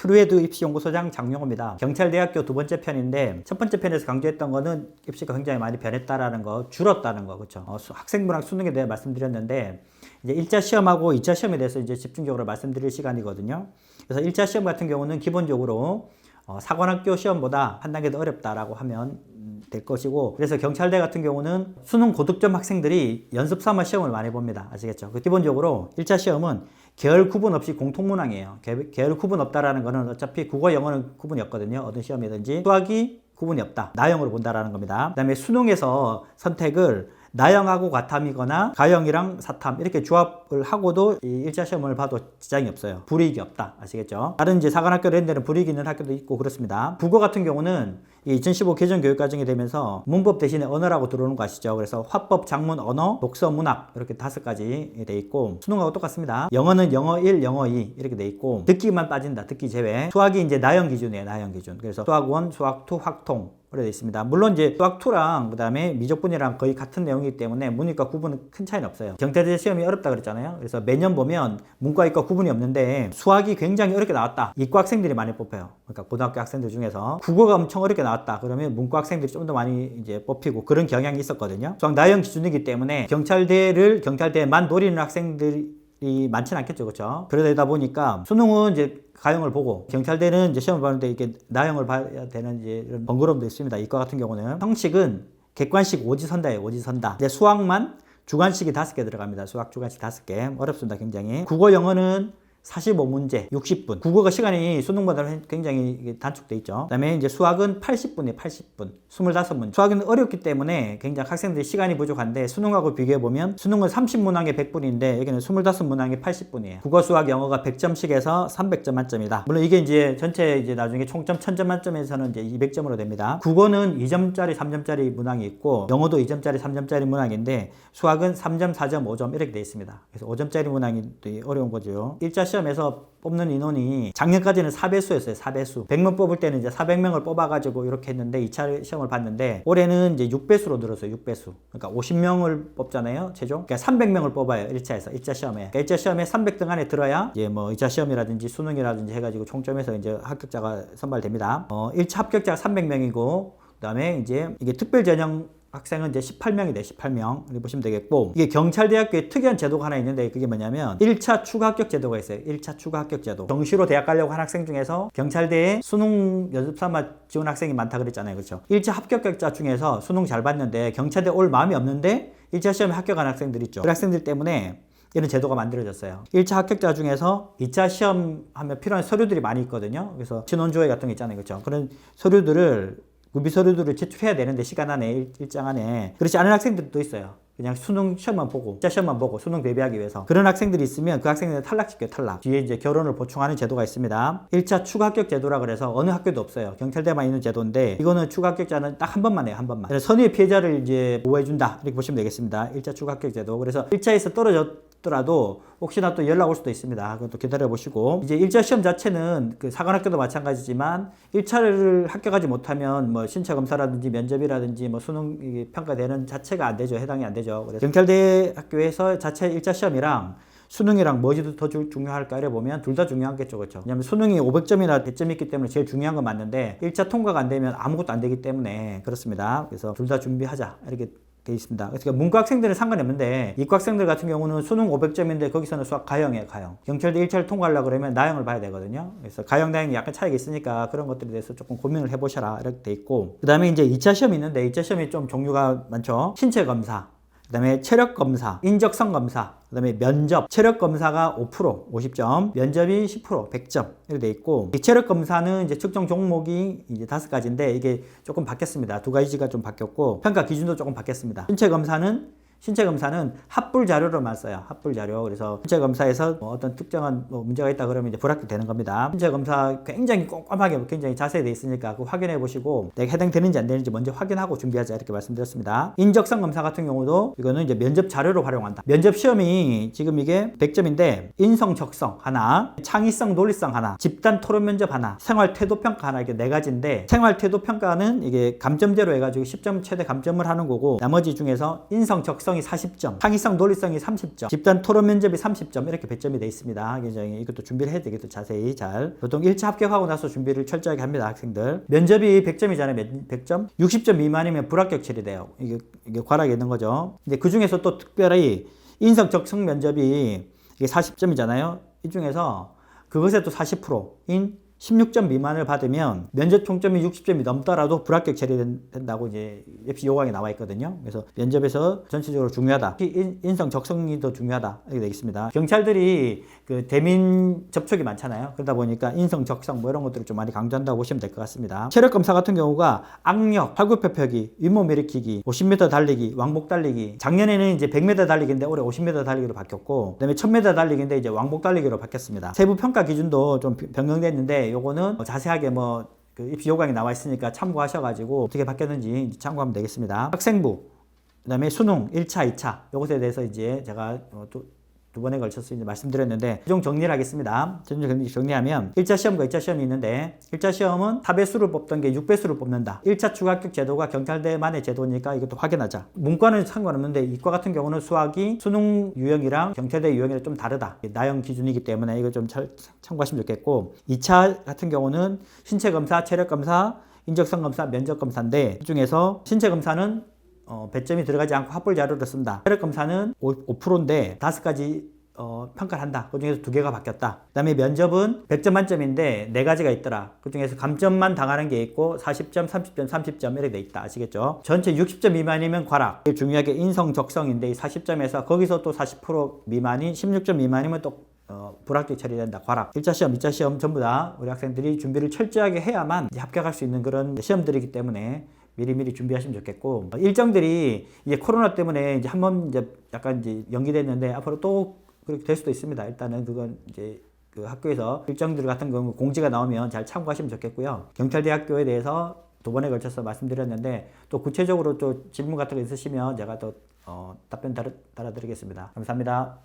트루에드 입시 연구소장 장용호입니다. 경찰대학교 두 번째 편인데 첫 번째 편에서 강조했던 거는 입시가 굉장히 많이 변했다라는 거, 줄었다는 거, 그렇죠? 어, 수- 학생부랑 수능에 대해 말씀드렸는데 이제 1차 시험하고 2차 시험에 대해서 이제 집중적으로 말씀드릴 시간이거든요. 그래서 1차 시험 같은 경우는 기본적으로 어, 사관학교 시험보다 한 단계 더 어렵다라고 하면 음, 될 것이고 그래서 경찰대 같은 경우는 수능 고득점 학생들이 연습 삼아 시험을 많이 봅니다. 아시겠죠? 그 기본적으로 1차 시험은 계열 구분 없이 공통문항이에요. 계- 계열 구분 없다라는 거는 어차피 국어, 영어는 구분이 없거든요. 어떤 시험이든지 수학이 구분이 없다. 나형으로 본다라는 겁니다. 그 다음에 수능에서 선택을 나형하고 과탐이거나 가형이랑 사탐 이렇게 조합을 하고도 이 1차 시험을 봐도 지장이 없어요. 불이익이 없다. 아시겠죠? 다른 이제 사관학교 이런 데는 불이익이 있는 학교도 있고 그렇습니다. 국어 같은 경우는 이2015 개정 교육 과정이 되면서 문법 대신에 언어라고 들어오는 거 아시죠? 그래서 화법, 장문, 언어, 독서, 문학 이렇게 다섯 가지 돼 있고 수능하고 똑같습니다. 영어는 영어 1, 영어 2 이렇게 돼 있고 듣기만 빠진다. 듣기 제외. 수학이 이제 나형 기준이에요. 나형 기준. 그래서 수학 1, 수학 2, 확통 돼 있습니다. 물론 이제 수학 2랑 그다음에 미적분이랑 거의 같은 내용이기 때문에 문이과 구분은 큰 차이는 없어요. 경찰대 시험이 어렵다 그랬잖아요. 그래서 매년 보면 문과 이과 구분이 없는데 수학이 굉장히 어렵게 나왔다. 이과 학생들이 많이 뽑혀요. 그러니까 고등학교 학생들 중에서 국어가 엄청 어렵게 나왔다. 그러면 문과 학생들이 좀 더 많이 이제 뽑히고 그런 경향이 있었거든요. 수학 나형 기준이기 때문에 경찰대를 경찰대만 노리는 학생들이 많지는 않겠죠, 그렇죠? 그러다 보니까 수능은 이제 가형을 보고 경찰대는 이제 시험을 보는데 이게 나형을 봐야 되는 이제 이런 번거로움도 있습니다. 이과 같은 경우는 형식은 객관식 오지선다예요. 오지선다. 이제 수학만 주관식이 다섯 개 들어갑니다. 수학 주관식 다섯 개 어렵습니다. 굉장히 국어 영어는 45문제 60분. 국어가 시간이 수능보다 굉장히 단축돼 있죠. 그다음에 이제 수학은 80분에 80분. 25문. 수학은 어렵기 때문에 굉장히 학생들이 시간이 부족한데 수능하고 비교해 보면 수능은 30문항에 100분인데 여기는 25문항에 80분이에요. 국어 수학 영어가 100점씩에서 300점 만점이다. 물론 이게 이제 전체 이제 나중에 총점 1000점 만점에서는 이제 200점으로 됩니다. 국어는 2점짜리 3점짜리 문항이 있고 영어도 2점짜리 3점짜리 문항인데 수학은 3점, 4점, 5점 이렇게 돼 있습니다. 그래서 5점짜리 문항이 어려운 거죠. 1차 시험 에서 뽑는 인원이 작년까지는 4배수였어요. 4배수. 100명 뽑을 때는 이제 400명을 뽑아가지고 이렇게 했는데 2차 시험을 봤는데 올해는 이제 6배수로 늘었어요. 6배수. 그러니까 50명을 뽑잖아요. 최종. 그러니까 300명을 뽑아요. 1차에서. 1차 시험에. 그러니까 1차 시험에 300등 안에 들어야 이제 뭐 2차 시험이라든지 수능이라든지 해가지고 총점에서 이제 합격자가 선발됩니다. 어, 1차 합격자가 300명이고 그다음에 이제 이게 특별 전형 학생은 이제 18명이 돼, 18명. 이렇게 보시면 되겠고, 이게 경찰대학교에 특이한 제도가 하나 있는데, 그게 뭐냐면, 1차 추가 합격 제도가 있어요. 1차 추가 합격 제도. 정시로 대학 가려고 한 학생 중에서 경찰대에 수능 연습 삼아 지원 학생이 많다 그랬잖아요. 그렇죠? 1차 합격자 중에서 수능 잘 봤는데, 경찰대 올 마음이 없는데, 1차 시험에 합격한 학생들 있죠. 그 학생들 때문에 이런 제도가 만들어졌어요. 1차 합격자 중에서 2차 시험 하면 필요한 서류들이 많이 있거든요. 그래서 신원조회 같은 거 있잖아요. 그렇죠? 그런 서류들을 구비 서류들을 제출해야 되는데 시간 안에 일, 일정 안에 그렇지 않은 학생들도 있어요. 그냥 수능 시험만 보고, 2차 시험만 보고 수능 대비하기 위해서 그런 학생들이 있으면 그 학생들은 탈락시켜요, 탈락. 뒤에 이제 결혼을 보충하는 제도가 있습니다. 1차 추가 합격 제도라 그래서 어느 학교도 없어요. 경찰대만 있는 제도인데 이거는 추가 합격자는 딱 한 번만 해요, 한 번만. 선의의 피해자를 이제 보호해준다 이렇게 보시면 되겠습니다. 1차 추가 합격 제도. 그래서 1차에서 떨어졌 더라도 혹시나 또 연락 올 수도 있습니다. 그것도 기다려 보시고 이제 1차 시험 자체는 그 사관학교도 마찬가지지만 1차를 합격하지 못하면 뭐 신체 검사라든지 면접이라든지 뭐 수능 평가되는 자체가 안 되죠. 해당이 안 되죠. 그래서 경찰대 학교에서 자체 1차 시험이랑 수능이랑 뭐지 더 주- 중요할까 이래 보면 둘 다 중요하겠죠. 그렇죠? 왜냐면 수능이 500점이나 100점이 있기 때문에 제일 중요한 건 맞는데 1차 통과가 안 되면 아무것도 안 되기 때문에 그렇습니다. 그래서 둘 다 준비하자. 이렇게 돼 있습니다. 그래서 문과 학생들은 상관이 없는데 이과 학생들 같은 경우는 수능 500점인데 거기서는 수학 가형이에요, 가형. 경찰대 1차를 통과하려고 그러면 나형을 봐야 되거든요. 그래서 가형, 나형이 약간 차이가 있으니까 그런 것들에 대해서 조금 고민을 해보셔라 이렇게 돼 있고 그 다음에 이제 2차 시험이 있는데 2차 시험이 좀 종류가 많죠. 신체 검사, 그 다음에 체력 검사, 인적성 검사, 그 다음에 면접, 체력 검사가 5%, 50점, 면접이 10%, 100점 이렇게 돼 있고 이 체력 검사는 이제 측정 종목이 이제 다섯 가지인데 이게 조금 바뀌었습니다. 두 가지가 좀 바뀌었고 평가 기준도 조금 바뀌었습니다. 신체 검사는 신체 검사는 합불 자료로만 써요. 합불 자료. 그래서 신체 검사에서 뭐 어떤 특정한 뭐 문제가 있다 그러면 이제 불합격 되는 겁니다. 신체 검사 굉장히 꼼꼼하게 굉장히 자세히 돼 있으니까 그거 확인해 보시고 내가 해당되는지 안 되는지 먼저 확인하고 준비하자 이렇게 말씀드렸습니다. 인적성 검사 같은 경우도 이거는 이제 면접 자료로 활용한다. 면접 시험이 지금 이게 100점인데 인성 적성 하나, 창의성 논리성 하나, 집단 토론 면접 하나, 생활 태도 평가 하나 이게 네 가지인데 생활 태도 평가는 이게 감점제로 해가지고 10점 최대 감점을 하는 거고 나머지 중에서 인성 적성이 논리성이 40점, 창의성 논리성이 30점, 집단 토론 면접이 30점 이렇게 배점이 돼 있습니다. 굉장히 이것도 준비를 해야 되겠죠. 자세히 잘. 보통 1차 합격하고 나서 준비를 철저하게 합니다. 학생들. 면접이 100점이잖아요. 100점. 60점 미만이면 불합격 처리돼요. 이게, 이게 과락이 있는 거죠. 근데 그 중에서 또 특별히 인성 적성 면접이 이게 40점이잖아요. 이 중에서 그것에 또 40%인 16점 미만을 받으면 면접 총점이 60점이 넘더라도 불합격 처리된다고 이제 입시 요강에 나와 있거든요. 그래서 면접에서 전체적으로 중요하다. 특히 인- 인성 적성이 더 중요하다. 이렇게 되어 있습니다. 경찰들이 그 대민 접촉이 많잖아요. 그러다 보니까 인성 적성 뭐 이런 것들을 좀 많이 강조한다고 보시면 될 것 같습니다. 체력 검사 같은 경우가 악력, 팔굽혀펴기, 윗몸 일으키기, 50m 달리기, 왕복 달리기. 작년에는 이제 100m 달리기인데 올해 50m 달리기로 바뀌었고, 그다음에 1000m 달리기인데 이제 왕복 달리기로 바뀌었습니다. 세부 평가 기준도 좀 변경됐는데 요거는 자세하게 뭐 그 입시 요강에 나와 있으니까 참고하셔가지고 어떻게 바뀌었는지 참고하면 되겠습니다. 학생부, 그다음에 수능 1차, 2차 요것에 대해서 이제 제가 어, 또, 두 번에 걸쳐서 이제 말씀드렸는데 최종 정리를 하겠습니다. 최종 정리- 정리하면 1차 시험과 2차 시험이 있는데 1차 시험은 4배수를 뽑던 게 6배수를 뽑는다. 1차 추가 합격 제도가 경찰대만의 제도니까 이것도 확인하자. 문과는 상관없는데 이과 같은 경우는 수학이 수능 유형이랑 경찰대 유형이랑 좀 다르다. 나형 기준이기 때문에 이거 좀잘 참고하시면 좋겠고 2차 같은 경우는 신체 검사, 체력 검사, 인적성 검사, 면접 검사인데 그 중에서 신체 검사는 어, 배점이 들어가지 않고 합볼 자료를 쓴다. 체력 검사는 5%인데 다섯 가지 어, 평가를 한다. 그 중에서 두 개가 바뀌었다. 그 다음에 면접은 100점 만점인데 네 가지가 있더라. 그 중에서 감점만 당하는 게 있고 40점, 30점, 30점 이렇게 돼 있다. 아시겠죠? 전체 60점 미만이면 과락. 중요하게 인성 적성인데 이 40점에서 거기서 또 40% 미만이 16점 미만이면 또 어, 불합격 처리된다. 과락. 1차 시험, 2차 시험 전부 다 우리 학생들이 준비를 철저하게 해야만 합격할 수 있는 그런 시험들이기 때문에 미리미리 준비하시면 좋겠고 어, 일정들이 이제 코로나 때문에 이제 한 번 이제 약간 이제 연기됐는데 앞으로 또 그렇게 될 수도 있습니다. 일단은 그건 이제 그 학교에서 일정들 같은 경우 공지가 나오면 잘 참고하시면 좋겠고요. 경찰대학교에 대해서 두 번에 걸쳐서 말씀드렸는데 또 구체적으로 또 질문 같은 거 있으시면 제가 또 어, 답변 달아, 달아드리겠습니다. 감사합니다.